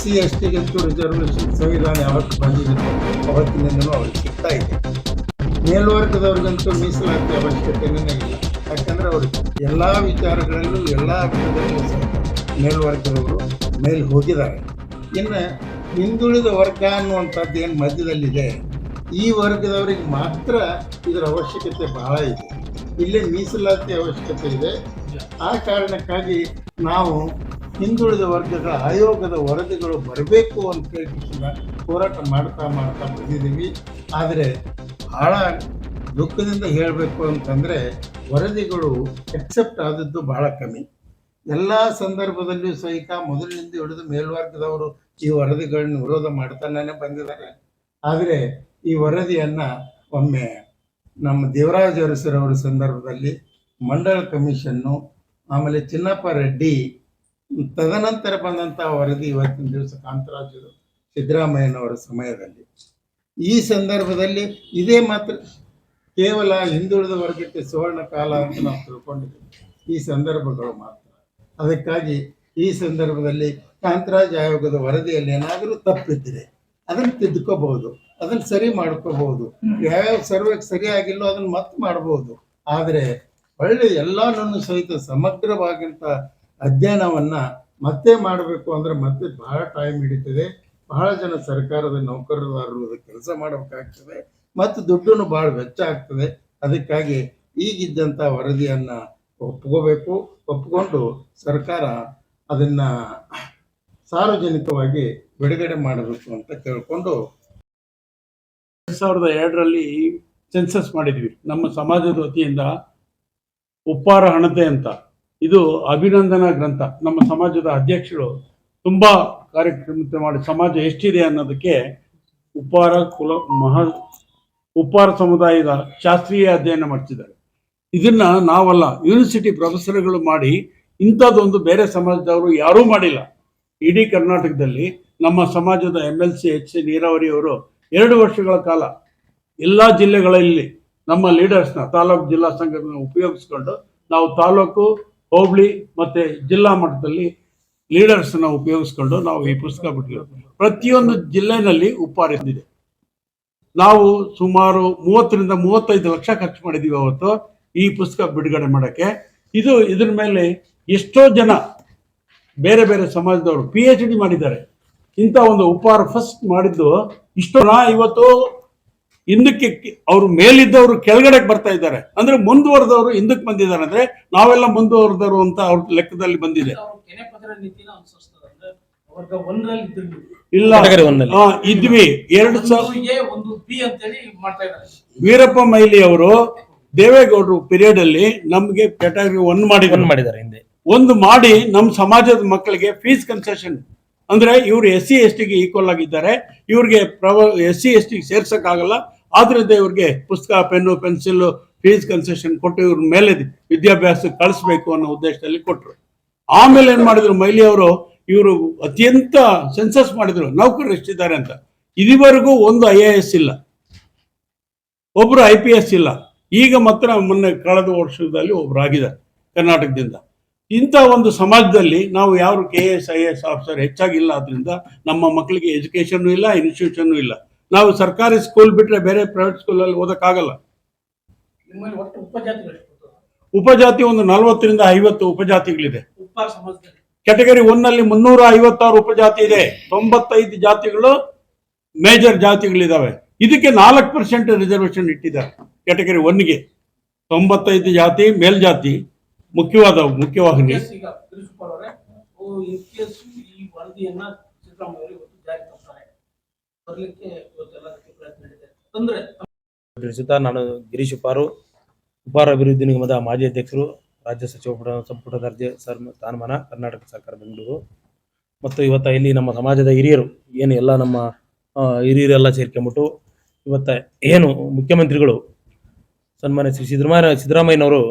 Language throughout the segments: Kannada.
ಸಿ ಎಸ್ ಟಿಗಂತೂ ರಿಸರ್ವೇಶನ್ ಸಂವಿಧಾನ ಯಾವತ್ತು ಬಂದಿದೆ. ಅವತ್ತಿನಿಂದನೂ ಅವ್ರಿಗೆ ಸಿಗ್ತಾ ಇದೆ. ಮೇಲ್ವರ್ಗದವ್ರಿಗಂತೂ ಮೀಸಲಾತಿ ಅವಶ್ಯಕತೆನೇ ಇಲ್ಲ ಯಾಕಂದ್ರೆ ಅವರು ಎಲ್ಲ ವಿಚಾರಗಳಲ್ಲೂ ಎಲ್ಲ ಹಂತದಲ್ಲೂ ಸಹ ಮೇಲ್ವರ್ಗದವರು ಮೇಲೆ ಹೋಗಿದ್ದಾರೆ. ಇನ್ನು ಹಿಂದುಳಿದ ವರ್ಗ ಅನ್ನುವಂಥದ್ದು ಏನು ಮಧ್ಯದಲ್ಲಿದೆ, ಈ ವರ್ಗದವರಿಗೆ ಮಾತ್ರ ಇದರ ಅವಶ್ಯಕತೆ ಬಹಳ ಇದೆ. ಇಲ್ಲೇ ಮೀಸಲಾತಿ ಅವಶ್ಯಕತೆ ಇದೆ. ಆ ಕಾರಣಕ್ಕಾಗಿ ನಾವು ಹಿಂದುಳಿದ ವರ್ಗಗಳ ಆಯೋಗದ ವರದಿಗಳು ಬರಬೇಕು ಅಂತ ಹೇಳಿ ಹೋರಾಟ ಮಾಡ್ತಾ ಮಾಡ್ತಾ ಬಂದಿದ್ದೀವಿ. ಆದರೆ ಭಾಳ ದುಃಖದಿಂದ ಹೇಳಬೇಕು ಅಂತಂದರೆ ವರದಿಗಳು ಎಕ್ಸೆಪ್ಟ್ ಆದದ್ದು ಬಹಳ ಕಮ್ಮಿ. ಎಲ್ಲ ಸಂದರ್ಭದಲ್ಲಿಯೂ ಸಹಿತ ಮೊದಲಿನಿಂದ ಹಿಡಿದು ಮೇಲ್ವರ್ಗದವರು ಈ ವರದಿಗಳನ್ನ ವಿರೋಧ ಮಾಡ್ತಾನೆ ಬಂದಿದ್ದಾರೆ. ಆದರೆ ಈ ವರದಿಯನ್ನು ಒಮ್ಮೆ ನಮ್ಮ ದೇವರಾಜ ಅರಸರವರ ಸಂದರ್ಭದಲ್ಲಿ ಮಂಡಳ ಕಮಿಷನ್ನು, ಆಮೇಲೆ ಚಿನ್ನಪ್ಪ ರೆಡ್ಡಿ ತದನಂತರ ಬಂದಂತಹ ವರದಿ ಇವತ್ತಿನ ದಿವಸ ಕಾಂತರಾಜರು ಸಿದ್ದರಾಮಯ್ಯನವರ ಸಮಯದಲ್ಲಿ. ಈ ಸಂದರ್ಭದಲ್ಲಿ ಇದೇ ಮಾತ್ರ ಕೇವಲ ಹಿಂದುಳಿದ ವರ್ಗಕ್ಕೆ ಸುವರ್ಣ ಕಾಲ ಅಂತ ನಾವು ತಿಳ್ಕೊಂಡಿದ್ದೀವಿ. ಈ ಸಂದರ್ಭಗಳು ಮಾತ್ರ. ಅದಕ್ಕಾಗಿ ಈ ಸಂದರ್ಭದಲ್ಲಿ ಕಾಂತರಾಜ ಆಯೋಗದ ವರದಿಯಲ್ಲಿ ಏನಾದರೂ ತಪ್ಪಿದ್ದರೆ ಅದನ್ನು ತಿದ್ದುಕೋಬಹುದು, ಅದನ್ನು ಸರಿ ಮಾಡ್ಕೋಬಹುದು, ಯಾವ್ಯಾವ ಸರ್ವೆ ಸರಿಯಾಗಿಲ್ಲೋ ಅದನ್ನು ಮತ್ತೆ ಮಾಡಬಹುದು. ಆದರೆ ಒಳ್ಳೆ ಎಲ್ಲಾನು ಸಹಿತ ಸಮಗ್ರವಾದಂಥ ಅಧ್ಯಯನವನ್ನ ಮತ್ತೆ ಮಾಡಬೇಕು ಅಂದ್ರೆ ಮತ್ತೆ ಬಹಳ ಟೈಮ್ ಹಿಡಿತದೆ. ಬಹಳ ಜನ ಸರ್ಕಾರದ ನೌಕರದಾರರು ಕೆಲಸ ಮಾಡಬೇಕಾಗ್ತದೆ. ಮತ್ತು ದುಡ್ಡನ್ನು ಬಹಳ ವೆಚ್ಚ ಆಗ್ತದೆ. ಅದಕ್ಕಾಗಿ ಈಗಿದ್ದಂಥ ವರದಿಯನ್ನ ಒಪ್ಕೋಬೇಕು. ಒಪ್ಕೊಂಡು ಸರ್ಕಾರ ಅದನ್ನ ಸಾರ್ವಜನಿಕವಾಗಿ ಬಿಡುಗಡೆ ಮಾಡಬೇಕು ಅಂತ ಕೇಳಿಕೊಂಡು ಎರಡು ಸಾವಿರದ ಎರಡರಲ್ಲಿ ಸೆನ್ಸಸ್ ಮಾಡಿದ್ವಿ. ನಮ್ಮ ಸಮಾಜದ ವತಿಯಿಂದ ಉಪ್ಪಾರ ಹಣತೆ ಅಂತ. ಇದು ಅಭಿನಂದನಾ ಗ್ರಂಥ. ನಮ್ಮ ಸಮಾಜದ ಅಧ್ಯಕ್ಷರು ತುಂಬಾ ಕಾರ್ಯಕ್ರಮ ಮಾಡಿ ಸಮಾಜ ಎಷ್ಟಿದೆ ಅನ್ನೋದಕ್ಕೆ ಉಪ್ಪಾರ ಕುಲ ಮಹಾ ಉಪ್ಪಾರ ಸಮುದಾಯದ ಶಾಸ್ತ್ರೀಯ ಅಧ್ಯಯನ ಮಾಡ್ತಿದ್ದಾರೆ. ಇದನ್ನ ನಾವಲ್ಲ, ಯೂನಿವರ್ಸಿಟಿ ಪ್ರೊಫೆಸರ್ಗಳು ಮಾಡಿ ಇಂಥದ್ದೊಂದು ಬೇರೆ ಸಮಾಜದವರು ಯಾರೂ ಮಾಡಿಲ್ಲ. ಇಡೀ ಕರ್ನಾಟಕದಲ್ಲಿ ನಮ್ಮ ಸಮಾಜದ M L C H C ನೀರಾವರಿ ಅವರು ಎರಡು ವರ್ಷಗಳ ಕಾಲ ಎಲ್ಲ ಜಿಲ್ಲೆಗಳಲ್ಲಿ ನಮ್ಮ ಲೀಡರ್ಸ್ನ, ತಾಲೂಕು ಜಿಲ್ಲಾ ಸಂಘಗಳನ್ನ ಉಪಯೋಗಿಸ್ಕೊಂಡು ನಾವು ತಾಲೂಕು ಹೋಬಳಿ ಮತ್ತೆ ಜಿಲ್ಲಾ ಮಟ್ಟದಲ್ಲಿ ಲೀಡರ್ಸ್ನ ಉಪಯೋಗಿಸ್ಕೊಂಡು ನಾವು ಈ ಪುಸ್ತಕ ಬಿಟ್ಟಿರೋದು. ಪ್ರತಿಯೊಂದು ಜಿಲ್ಲೆನಲ್ಲಿ ಉಪ್ಪಾರ ಇದ್ದಿದೆ ನಾವು ಸುಮಾರು ಮೂವತ್ತರಿಂದ ಮೂವತ್ತೈದು ಲಕ್ಷ ಖರ್ಚು ಮಾಡಿದ್ದೀವಿ ಅವತ್ತು ಈ ಪುಸ್ತಕ ಬಿಡುಗಡೆ ಮಾಡೋಕ್ಕೆ. ಇದು ಇದ್ರ ಮೇಲೆ ಎಷ್ಟೋ ಜನ ಬೇರೆ ಬೇರೆ ಸಮಾಜದವರು ಪಿ ಎಚ್ ಡಿ ಮಾಡಿದ್ದಾರೆ. ಇಂಥ ಒಂದು ಉಪಹಾರ ಫಸ್ಟ್ ಮಾಡಿದ್ದು ಇಷ್ಟು ನಾ ಇವತ್ತು ಹಿಂದಕ್ಕೆ ಅವ್ರು ಮೇಲಿದ್ದವರು ಕೆಳಗಡೆಗೆ ಬರ್ತಾ ಇದ್ದಾರೆ. ಅಂದ್ರೆ ಮುಂದುವರೆದವರು ಹಿಂದಕ್ಕೆ ಬಂದಿದ್ದಾರೆ. ಅಂದ್ರೆ ನಾವೆಲ್ಲ ಮುಂದುವರೆದವರು ಅಂತ ಅವ್ರ ಲೆಕ್ಕದಲ್ಲಿ ಬಂದಿದೆ. ಇಲ್ಲ. ಇದ್ವಿ. ಎರಡು ವೀರಪ್ಪ ಮೈಲಿ ಅವರು ದೇವೇಗೌಡರು ಪೀರಿಯಡ್ ಅಲ್ಲಿ ನಮ್ಗೆ ಕ್ಯಾಟಗರಿ ಒನ್ ಒಂದ್ ಮಾಡಿದ್ರು ಮಾಡಿದ್ದಾರೆ ಹಿಂದೆ. ಒಂದು ಮಾಡಿ ನಮ್ಮ ಸಮಾಜದ ಮಕ್ಕಳಿಗೆ ಫೀಸ್ ಕನ್ಸೆಷನ್ ಅಂದ್ರೆ ಇವರು ಎಸ್ ಸಿ ಎಸ್ ಟಿಗೆ ಈಕ್ವಲ್ ಆಗಿದ್ದಾರೆ. ಇವ್ರಿಗೆ ಪ್ರವ ಎಸ್ ಸಿ ಎಸ್ ಟಿಗೆ ಸೇರ್ಸೋಕ್ಕಾಗಲ್ಲ. ಆದ್ರಿಂದ ಇವ್ರಿಗೆ ಪುಸ್ತಕ, ಪೆನ್ನು, ಪೆನ್ಸಿಲ್ ಫೀಸ್ ಕನ್ಸೆಷನ್ ಕೊಟ್ಟು ಇವ್ರ ಮೇಲೆ ವಿದ್ಯಾಭ್ಯಾಸ ಕಳಿಸ್ಬೇಕು ಅನ್ನೋ ಉದ್ದೇಶದಲ್ಲಿ ಕೊಟ್ಟರು ಆಮೇಲೆ ಏನ್ ಮಾಡಿದ್ರು, ಮೈಲಿ ಅವರು, ಇವರು ಅತ್ಯಂತ ಸೆನ್ಸಸ್ ಮಾಡಿದ್ರು, ನೌಕರರು ಎಷ್ಟಿದ್ದಾರೆ ಅಂತ. ಇದುವರೆಗೂ ಒಂದು ಐ ಎ ಎಸ್ ಇಲ್ಲ. ಒಬ್ರು ಐ ಪಿ ಎಸ್ ಇಲ್ಲ. ಈಗ ಮಾತ್ರ ಮೊನ್ನೆ ಕಳೆದ ವರ್ಷದಲ್ಲಿ ಒಬ್ರು ಆಗಿದ್ದಾರೆ, ಕರ್ನಾಟಕದಿಂದ. ಇಂಥ ಒಂದು ಸಮಾಜದಲ್ಲಿ ನಾವು ಯಾರು K S I S officer ಹೆಚ್ಚಾಗಿಲ್ಲ ಆದ್ರಿಂದ ನಮ್ಮ ಮಕ್ಕಳಿಗೆ ಎಜುಕೇಶನ್ ಇಲ್ಲ ಇನ್ಸ್ಟಿಟ್ಯೂಷನ್ ಇಲ್ಲ. ನಾವು ಸರ್ಕಾರಿ ಸ್ಕೂಲ್ ಬಿಟ್ರೆ ಬೇರೆ ಪ್ರೈವೇಟ್ ಸ್ಕೂಲಲ್ಲಿ ಓದಕ್ಕಾಗಲ್ಲ? ಉಪಜಾತಿ ಒಂದು ನಲವತ್ತರಿಂದ ಐವತ್ತು ಉಪಜಾತಿಗಳಿದೆ. ಕ್ಯಾಟಗರಿ ಒನ್ ಅಲ್ಲಿ ಮುನ್ನೂರ ಐವತ್ತಾರು ಉಪಜಾತಿ ಇದೆ. ತೊಂಬತ್ತೈದು ಜಾತಿಗಳು ಮೇಜರ್ ಜಾತಿಗಳಿದಾವೆ. ಇದಕ್ಕೆ ನಾಲ್ಕು ಪರ್ಸೆಂಟ್ ರಿಸರ್ವೇಶನ್ ಇಟ್ಟಿದ್ದಾರೆ. ಕ್ಯಾಟಗರಿ ಒನ್ಗೆ ತೊಂಬತ್ತೈದು ಜಾತಿ ಮೇಲ್ಜಾತಿ. ಮುಖ್ಯವಾದ ಮುಖ್ಯವಾಗಿ ತಿಳಿಸುತ್ತಾ ನಾನು ಗಿರೀಶ್ ಉಪಾರು ಉಪಾರ ಅಭಿವೃದ್ಧಿ ನಿಗಮದ ಮಾಜಿ ಅಧ್ಯಕ್ಷರು ರಾಜ್ಯ ಸಚಿವ ಸಂಪುಟ- ಸಂಪುಟ ದರ್ಜೆ ಸರ್ ಸ್ಥಾನಮಾನ ಕರ್ನಾಟಕ ಸರ್ಕಾರ ಬೆಂಗಳೂರು. ಮತ್ತು ಇವತ್ತ ಇಲ್ಲಿ ನಮ್ಮ ಸಮಾಜದ ಹಿರಿಯರು ಏನು ಎಲ್ಲ ನಮ್ಮ ಹಿರಿಯರೆಲ್ಲ ಸೇರ್ಕೊಂಬಿಟ್ಟು ಇವತ್ತ ಏನು ಮುಖ್ಯಮಂತ್ರಿಗಳು ಸನ್ಮಾನ್ಯ ಶ್ರೀ ಸಿದ್ದರಾಮಯ್ಯ ಸಿದ್ದರಾಮಯ್ಯನವರು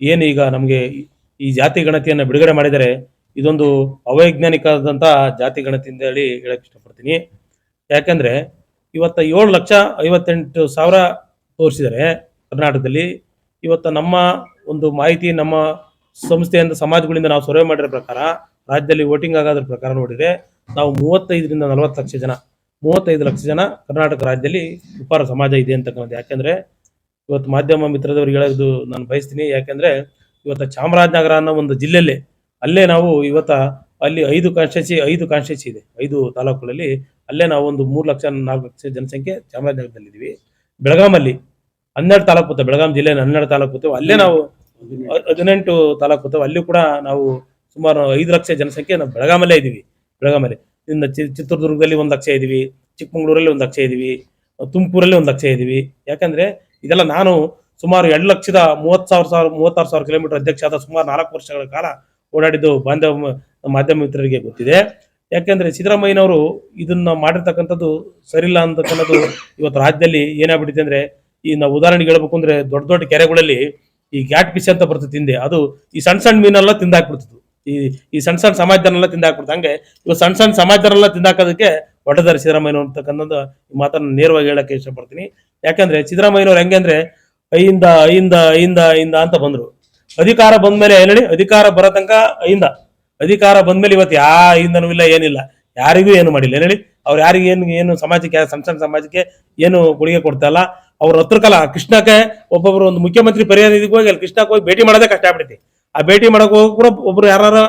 ಏನು ಈಗ ನಮಗೆ ಈ ಜಾತಿ ಗಣತಿಯನ್ನು ಬಿಡುಗಡೆ ಮಾಡಿದರೆ ಇದೊಂದು ಅವೈಜ್ಞಾನಿಕವಾದಂಥ ಜಾತಿ ಗಣತಿ ಅಂತ ಹೇಳಿ ಹೇಳಕ್ ಇಷ್ಟಪಡ್ತೀನಿ. ಯಾಕಂದ್ರೆ ಇವತ್ತ ಏಳು ಲಕ್ಷ ಐವತ್ತೆಂಟು ಸಾವಿರ ತೋರಿಸಿದರೆ ಕರ್ನಾಟಕದಲ್ಲಿ ಇವತ್ತ ನಮ್ಮ ಒಂದು ಮಾಹಿತಿ ನಮ್ಮ ಸಂಸ್ಥೆಯಿಂದ ಸಮಾಜಗಳಿಂದ ನಾವು ಸರ್ವೆ ಮಾಡಿರೋ ಪ್ರಕಾರ ರಾಜ್ಯದಲ್ಲಿ ವೋಟಿಂಗ್ ಆಗೋದ್ರ ಪ್ರಕಾರ ನೋಡಿದ್ರೆ ನಾವು ಮೂವತ್ತೈದರಿಂದ ನಲವತ್ತು ಲಕ್ಷ ಜನ, ಮೂವತ್ತೈದು ಲಕ್ಷ ಜನ ಕರ್ನಾಟಕ ರಾಜ್ಯದಲ್ಲಿ ಉಪಾರ ಸಮಾಜ ಇದೆ ಅಂತಕ್ಕಂಥದ್ದು ಯಾಕೆಂದ್ರೆ ಇವತ್ತು ಮಾಧ್ಯಮ ಮಿತ್ರದವ್ರಿಗೆ ಹೇಳೋದು ನಾನು ಬಯಸ್ತೀನಿ. ಯಾಕೆಂದ್ರೆ ಇವತ್ತು ಚಾಮರಾಜನಗರ ಅನ್ನೋ ಒಂದು ಜಿಲ್ಲೆಯಲ್ಲಿ ಅಲ್ಲೇ ನಾವು ಇವತ್ತ ಅಲ್ಲಿ ಐದು ಕಾನ್ಸ್ಟಿಟ್ಯೂನ್ಸಿ ಐದು ಕಾನ್ಸ್ಟಿಟ್ಯೂನ್ಸಿ ಇದೆ. ಐದು ತಾಲೂಕುಗಳಲ್ಲಿ ಅಲ್ಲೇ ನಾವು ಒಂದು ಮೂರು ಲಕ್ಷ, ನಾಲ್ಕು ಲಕ್ಷ ಜನಸಂಖ್ಯೆ ಚಾಮರಾಜನಗರದಲ್ಲಿ ಇದೀವಿ ಬೆಳಗಾಮಲ್ಲಿ ಹನ್ನೆರಡು ತಾಲೂಕು ಬರ್ತವೆ ಬೆಳಗಾಂ ಜಿಲ್ಲೆ ಹನ್ನೆರಡು ತಾಲೂಕು ಬರ್ತವೆ ಅಲ್ಲೇ ನಾವು ಹದಿನೆಂಟು ತಾಲೂಕು ಬರ್ತವೆ ಅಲ್ಲಿ ಕೂಡ ನಾವು ಸುಮಾರು ಐದು ಲಕ್ಷ ಜನಸಂಖ್ಯೆ ನಾವು ಬೆಳಗಾಮಲ್ಲೇ ಇದ್ದೀವಿ. ಬೆಳಗಾಮಲ್ಲಿ ಇನ್ನು ಚಿತ್ರದುರ್ಗದಲ್ಲಿ ಒಂದು ಲಕ್ಷ ಇದೀವಿ ಚಿಕ್ಕಮಗಳೂರಲ್ಲಿ ಒಂದು ಲಕ್ಷ ಇದೀವಿ ತುಮಕೂರಲ್ಲಿ ಒಂದು ಲಕ್ಷ ಇದೀವಿ ಯಾಕಂದ್ರೆ ಇದೆಲ್ಲ ನಾನು ಸುಮಾರು ಎರಡು ಲಕ್ಷದ ಮೂವತ್ತು ಸಾವಿರ ಸಾವಿರ, ಮೂವತ್ತಾರು ಸಾವಿರ ಕಿಲೋಮೀಟರ್ ಅಧ್ಯಕ್ಷ ಆದ ಸುಮಾರು ನಾಲ್ಕು ವರ್ಷಗಳ ಕಾಲ ಓಡಾಡಿದ್ದು ಬಾಂಧವ ಮಾಧ್ಯಮ ಮಿತ್ರರಿಗೆ ಗೊತ್ತಿದೆ. ಯಾಕೆಂದ್ರೆ ಸಿದ್ದರಾಮಯ್ಯನವರು ಇದನ್ನ ಮಾಡಿರ್ತಕ್ಕಂಥದ್ದು ಸರಿಯಿಲ್ಲ ಅಂತಕ್ಕಂಥದ್ದು ಇವತ್ತು ರಾಜ್ಯದಲ್ಲಿ ಏನಾಗ್ಬಿಟ್ಟಿದೆ ಅಂದ್ರೆ ಈ ನಾವು ಉದಾಹರಣೆಗೆ ಹೇಳ್ಬೇಕು ಅಂದ್ರೆ ದೊಡ್ಡ ದೊಡ್ಡ ಕೆರೆಗಳಲ್ಲಿ ಈ ಗ್ಯಾಟ್ ಫಿಶ್ ಅಂತ ಬರ್ತದೆ ತಿಂದೆ. ಅದು ಈ ಸಣ್ಣ ಸಣ್ಣ ಮೀನೆಲ್ಲ ತಿಂದಾಕ್ಬಿಡ್ತಿದ್ವು ಈ ಈ ಸಣ್ಣ ಸಣ್ಣ ಸಮಾಜದನ್ನೆಲ್ಲ ತಿಂದಾಕ್ಬಿಡ್ತು ಹಂಗೆ ಇವಾಗ ಸಣ್ಣ ಸಣ್ಣ ಸಮಾಜದನ್ನೆಲ್ಲ ತಿಂದಾಕೋದಕ್ಕೆ ಹೊಡೆದಾರೆ ಸಿದ್ದರಾಮಯ್ಯನವರು ಅಂತಕ್ಕಂಥದ್ದು ಮಾತನ್ನು ನೇರವಾಗಿ ಹೇಳಕ್ಕೆ ಇಷ್ಟಪಡ್ತೀನಿ. ಯಾಕಂದ್ರೆ ಸಿದ್ದರಾಮಯ್ಯನವ್ರು ಹೆಂಗೆ ಅಂದ್ರೆ, ಐಯಿಂದ ಐಯಿಂದ ಐಯಿಂದ ಐಯಿಂದ ಅಂತ ಬಂದ್ರು. ಅಧಿಕಾರ ಬಂದ್ಮೇಲೆ ಹೇಳಿ ಅಧಿಕಾರ ಬರೋ ತನಕ ಐಯಿಂದ. ಅಧಿಕಾರ ಬಂದ್ಮೇಲೆ ಇವತ್ತು ಯಾ ಐಂದನೂ ಇಲ್ಲ, ಏನಿಲ್ಲ. ಯಾರಿಗೂ ಏನು ಮಾಡಿಲ್ಲ. ಏನ್ ಹೇಳಿ ಅವ್ರು ಯಾರಿಗೂ ಏನು ಏನು ಸಮಾಜಕ್ಕೆ, ಸಣ್ಣ ಸಮಾಜಕ್ಕೆ ಏನು ಕೊಡುಗೆ ಕೊಡ್ತಾ ಇಲ್ಲ. ಅವ್ರ ಹತ್ರ ಕಾಲ, ಕೃಷ್ಣಕ್ಕೆ ಒಬ್ಬೊಬ್ರು ಒಂದು ಮುಖ್ಯಮಂತ್ರಿ ಪರಿಹಾರ ನಿಧಿಗೆ ಹೋಗಿ ಅಲ್ಲಿ ಕೃಷ್ಣಕ್ಕೆ ಹೋಗಿ ಭೇಟಿ ಮಾಡೋದೇ ಕಷ್ಟ ಆಗ್ಬಿಡ್ತಿ ಆ ಭೇಟಿ ಮಾಡಕ್ ಹೋಗಿ ಕೂಡ ಒಬ್ರು ಯಾರು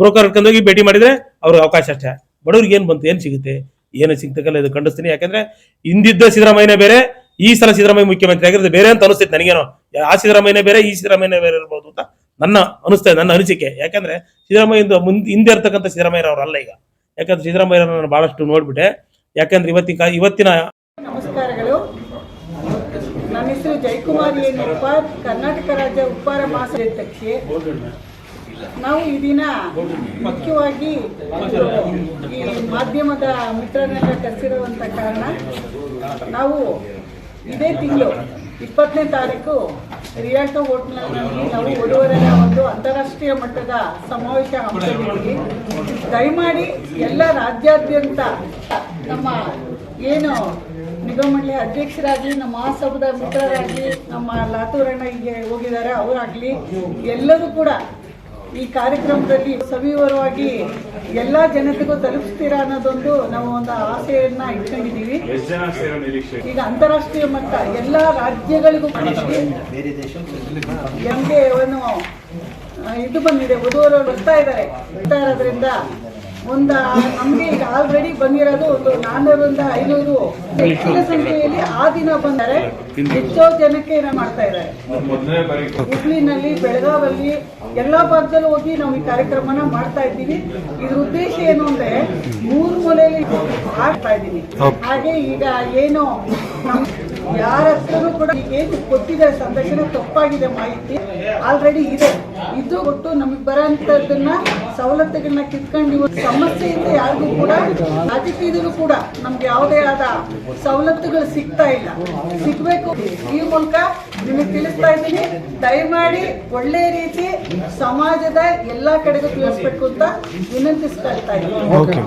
ಬ್ರೋಕರ್ ಹೋಗಿ ಭೇಟಿ ಮಾಡಿದ್ರೆ ಅವ್ರಿಗೆ ಅವಕಾಶ ಅಷ್ಟೇ. ಬಡವ್ರಿಗೆ ಏನು ಬಂತು, ಏನು ಸಿಗುತ್ತೆ? ಏನು ಸಿಗ್ತಕ್ಕಲ್ಲ ಇದು ಖಂಡಿಸ್ತೀನಿ. ಯಾಕಂದ್ರೆ ಹಿಂದಿದ್ದ ಸಿದ್ದರಾಮಯ್ಯನೇ ಬೇರೆ ಈ ಸಲ ಸಿದ್ದರಾಮಯ್ಯ ಮುಖ್ಯಮಂತ್ರಿ ಆಗಿರೋದು ಬೇರೆ ಅಂತ ಅನಿಸ್ತೈತೆ ನನಗೇನು. ಆ ಸಿದ್ದರಾಮಯ್ಯನೇ ಬೇರೆ, ಈ ಸಿದ್ದರಾಮಯ್ಯನೇ ಬೇರೆ ಇರ್ಬೋದು ಅಂತ ನನ್ನ ಅನಿಸ್ತಾ ನನ್ನ ಅನಿಸಿಕೆ. ಯಾಕಂದ್ರೆ ಸಿದ್ದರಾಮಯ್ಯ ಮುಂದೆ ಹಿಂದೆ ಇರ್ತಕ್ಕಂಥ ಸಿದ್ದರಾಮಯ್ಯ ಈಗ. ಯಾಕಂದ್ರೆ ಸಿದ್ದರಾಮಯ್ಯ ನಾನು ಬಹಳಷ್ಟು ನೋಡ್ಬಿಟ್ಟೆ. ಯಾಕಂದ್ರೆ ಇವತ್ತಿನ ಇವತ್ತಿನ ನಮಸ್ಕಾರಗಳು. ನನ್ನ ಹೆಸರು ಜಯಕುಮಾರಿ ಕರ್ನಾಟಕ ರಾಜ್ಯ ಉಪ್ಪಾರ ಮಹಾಸಭಾಧ್ಯಕ್ಷೆ ನಾವು ಈ ದಿನ ಮುಖ್ಯವಾಗಿ ಈ ಮಾಧ್ಯಮದ ಮಿತ್ರರನ್ನೆಲ್ಲ ಕರೆಸಿರುವಂತ ಕಾರಣ ನಾವು ಇದೇ ತಿಂಗಳು. ಇಪ್ಪತ್ತನೇ ತಾರೀಕು ರಿಯಾಲ್ಟೋ ಹೋಟ್ಲ್ನಲ್ಲಿ ನಾವು ಒಂದು ಅಂತಾರಾಷ್ಟ್ರೀಯ ಮಟ್ಟದ ಸಮಾವೇಶ ಹಮ್ಮಿಕೊಂಡಿದ್ದೀವಿ ದಯಮಾಡಿ ಎಲ್ಲ ರಾಜ್ಯಾದ್ಯಂತ ನಮ್ಮ ಏನು ನಿಗಮ ಮಂಡಳಿ ಅಧ್ಯಕ್ಷರಾಗಲಿ, ನಮ್ಮ ಮಹಾಸಭದ ಮಿತ್ರರಾಗಲಿ, ನಮ್ಮ ಲಾತೂರಣ್ಣ ಹೀಗೆ ಹೋಗಿದ್ದಾರೆ, ಅವರಾಗಲಿ ಎಲ್ಲರೂ ಕೂಡ ಈ ಕಾರ್ಯಕ್ರಮದಲ್ಲಿ ಸವಿವರವಾಗಿ ಎಲ್ಲ ಜನತೆಗೂ ತಲುಪಿಸ್ತೀರಾ ಅನ್ನೋದೊಂದು ನಾವು ಒಂದು ಆಸೆಯನ್ನ ಇಟ್ಕೊಂಡಿದ್ದೀವಿ. ಈಗ ಅಂತಾರಾಷ್ಟ್ರೀಯ ಮಟ್ಟ ಎಲ್ಲ ರಾಜ್ಯಗಳಿಗೂ ಎಂಗೆ ನಮಗೆ ಒಂದು ಇದು ಬಂದಿದೆ ವಧುವರು ಬರ್ತಾ ಇದ್ದಾರೆ. ಬರ್ತಾ ಇರೋದ್ರಿಂದ ಒಂದು ನಮಗೆ ಈಗ ಆಲ್ರೆಡಿ ಬಂದಿರೋದು ಒಂದು ನಾನ್ನೂರಿಂದ ಐನೂರು ಹೆಚ್ಚಿನ ಸಂಖ್ಯೆಯಲ್ಲಿ ಆ ದಿನ ಬಂದರೆ ಹೆಚ್ಚೋ ಜನಕ್ಕೆ ಏನೋ ಮಾಡ್ತಾ ಇದ್ದಾರೆ. ಹುಬ್ಳಿನಲ್ಲಿ ಬೆಳಗಾವಲ್ಲಿ ಎಲ್ಲಾ ಭಾಗದಲ್ಲೂ ಹೋಗಿ ನಾವು ಈ ಕಾರ್ಯಕ್ರಮನ ಮಾಡ್ತಾ ಇದ್ದೀವಿ. ಇದ್ರ ಉದ್ದೇಶ ಏನು ಅಂದ್ರೆ ಮೂರು ಮೂಲೆಯಲ್ಲಿ ಆಡ್ತಾ ಇದ್ದೀನಿ. ಹಾಗೆ ಈಗ ಏನು ಯಾರ ಹತ್ರನೂ ಕೂಡ ಏನು ಕೊಟ್ಟಿದ್ದಾರೆ ಸಂದರ್ಶನ ತಪ್ಪಾಗಿದೆ ಮಾಹಿತಿ ಆಲ್ರೆಡಿ ಇದೆ. ಇದು ಕೊಟ್ಟು ನಮಗೆ ಬರೋಂಥದ್ದನ್ನ ಸವಲತ್ತುಗಳನ್ನ ಕಿತ್ಕೊಂಡು ಇವತ್ತು ಸಮಸ್ಯೆಯಿಂದ ಯಾರಿಗೂ ಕೂಡ, ರಾಜಕೀಯದಲ್ಲೂ ಕೂಡ ನಮ್ಗೆ ಯಾವುದೇ ಆದ ಸವಲತ್ತುಗಳು ಸಿಗ್ತಾ ಇಲ್ಲ. ಸಿಗ್ಬೇಕು ಈ ಮೂಲಕ ನಿಮಗೆ ತಿಳಿಸ್ತಾ ಇದ್ದೀನಿ. ದಯಮಾಡಿ ಒಳ್ಳೆ ರೀತಿ ಸಮಾಜದ ಎಲ್ಲಾ ಕಡೆಗೂ ತಿಳಿಸ್ಬೇಕು ಅಂತ ವಿನಂತಿಸ್ತಾ ಇದ್ದೀನಿ.